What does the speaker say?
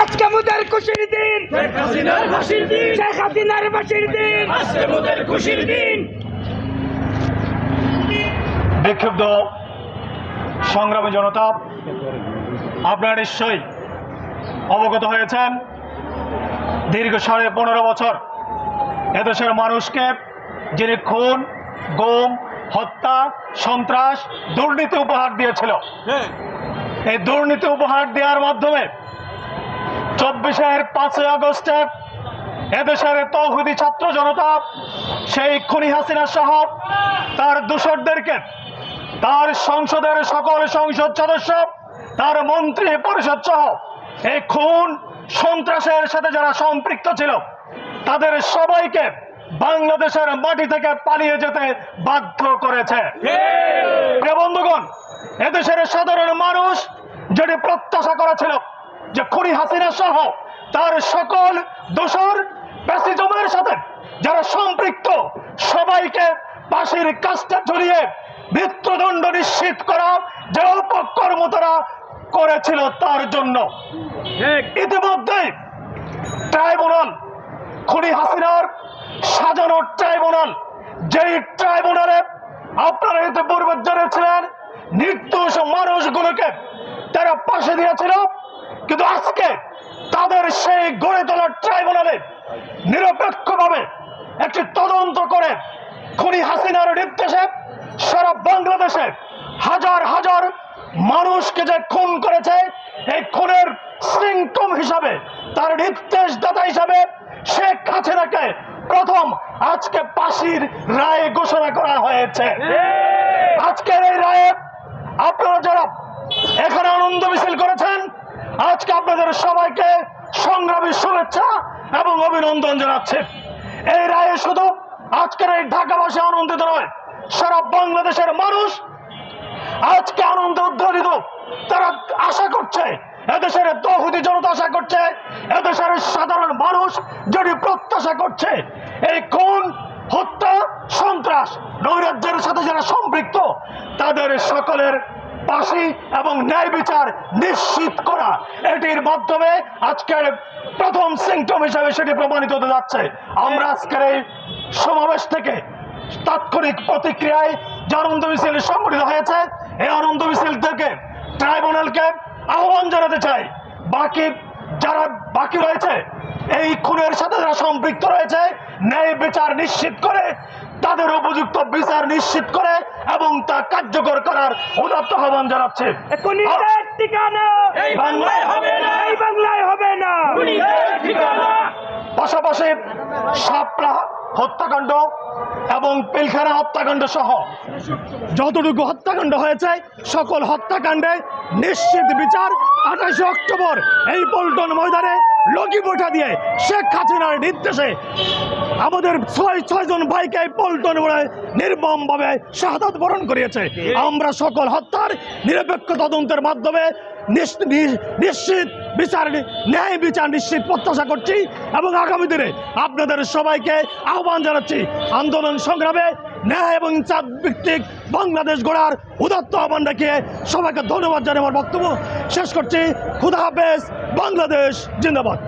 আজকে মুদের খুশির দিন। শেখ হাসিনার ফাঁসির দিন। শেখ হাসিনার বাসির দিন। আজকে মোদের খুশির দিন। বিক্ষুব্ধ সংগ্রামী জনতা আপনারা নিশ্চয়ই অবগত হয়েছেন দীর্ঘ সাড়ে পনেরো বছর এদেশের মানুষকে যিনি খুন গুম হত্যা সন্ত্রাস দুর্নীতি উপহার দিয়েছিল। এই দুর্নীতি উপহার দেওয়ার মাধ্যমে চব্বিশের পাঁচই আগস্টে এদেশের তৌহুদি ছাত্র জনতা সেই খুনি হাসিনা সহ তার দূষরদেরকে তার সংসদের সকল সংসদ সদস্য তার মন্ত্রী পরিষদ সহ এই খুন সন্ত্রাসের সাথে যারা সম্পৃক্ত ছিল তাদের সবাইকে বাংলাদেশের মাটি থেকে পালিয়ে যেতে বাধ্য করেছে। বন্ধুগণ এদেশের সাধারণ মানুষ যেটি প্রত্যাশা করেছিল যে খুনি হাসিনা সহ তার সকল দোষর প্যাসিজমের সাথে যারা সম্পৃক্ত সবাইকে পাশের কাজটা ঝুলিয়ে মৃত্যুদণ্ড নিশ্চিত করা যে উপকর্ম তারা করেছিল তার জন্য। ইতিমধ্যে ট্রাইব্যুনাল খুনি হাসিনার সাজানো ট্রাইব্যুনাল যেই ট্রাইব্যুনালে আপনারা ইতিপূর্বে জেনেছিলেন নির্দোষ মানুষগুলোকে তারা পাশে দিয়েছিল। কিন্তু আজকে তাদের সেই গড়ে তোলার ট্রাইব্যুনালে নিরপেক্ষভাবে একটি তদন্ত করে খুনি হাসিনার নির্দেশে সারা বাংলাদেশে হাজার হাজার মানুষকে যে খুন করেছে এই খুনের শৃঙ্খম হিসাবে তার নির্দেশদাতা হিসাবে শেখ হাসিনাকে প্রথম আজকে পাশির রায় ঘোষণা করা হয়েছে। আজকের এই রায়ে আপনারা যারা এখানে আনন্দ মিছিল করেছেন আজকে আপনাদের সবাইকে সংগ্রামী শুভেচ্ছা এবং অভিনন্দন জানাচ্ছে। এই রায়ে শুধু আজকের এই ঢাকাবাসী আনন্দিত নয়, সারা বাংলাদেশের মানুষ আজকে আনন্দ উদ্ধারিত তারা আশা করছে, এদেশের তহুদি জনতা আশা করছে, এদেশের সাধারণ মানুষ যদি প্রত্যাশা করছে, এই খুন, হত্যা, সন্ত্রাস, নৈরাজ্যের সাথে যারা সম্পৃক্ত, তাদের সকলের পাশে এবং ন্যায় বিচার নিশ্চিত করা। এটির মাধ্যমে আজকের প্রথম সিংটম হিসাবে সেটি প্রমাণিত হতে যাচ্ছে। আমরা আজকের এই সমাবেশ থেকে তাৎক্ষণিক প্রতিক্রিয়ায় যে আনন্দ মিছিল সংগঠিত হয়েছে, এই আনন্দ মিছিল থেকে ট্রাইব্যুনালকে আহ্বান জানাতে চাই। বাকি যারা বাকি রয়েছে, এই খুনের সাথে যারা সম্পৃক্ত রয়েছে, ন্যায় বিচার নিশ্চিত করে তাদের উপযুক্ত বিচার নিশ্চিত করে এবং তা কার্যকর করার উদাত্ত আহ্বান জানাচ্ছে। খুনিদের ঠিকানা। বাংলায় হবে না। বাংলায় হবে না। পাশাপাশি সাপড়া হত্যাকাণ্ড এবং পিলখানা হত্যাকাণ্ড সহ যতটুকু হত্যাকাণ্ড হয়েছে সকল হত্যাকাণ্ডে নিশ্চিত বিচার আঠাশে অক্টোবর এই পল্টন ময়দানে লগি বৈঠা দিয়ে শেখ হাসিনার নির্দেশে আমাদের ছয় ছয়জন ভাইকে পল্টন নির্মমভাবে শাহাদাত বরণ করিয়েছে। আমরা সকল হত্যার নিরপেক্ষ তদন্তের মাধ্যমে নিশ্চিত বিচার ন্যায় বিচার নিশ্চিত প্রত্যাশা করছি এবং আগামী দিনে আপনাদের সবাইকে আহ্বান জানাচ্ছি আন্দোলন সংগ্রামে ন্যায় এবং চাঁদ ভিত্তিক বাংলাদেশ গড়ার উদাত্ত আহ্বান রেখে সবাইকে ধন্যবাদ জানিয়ে আমার বক্তব্য শেষ করছি। খুদা হাফেজ। বাংলাদেশ জিন্দাবাদ।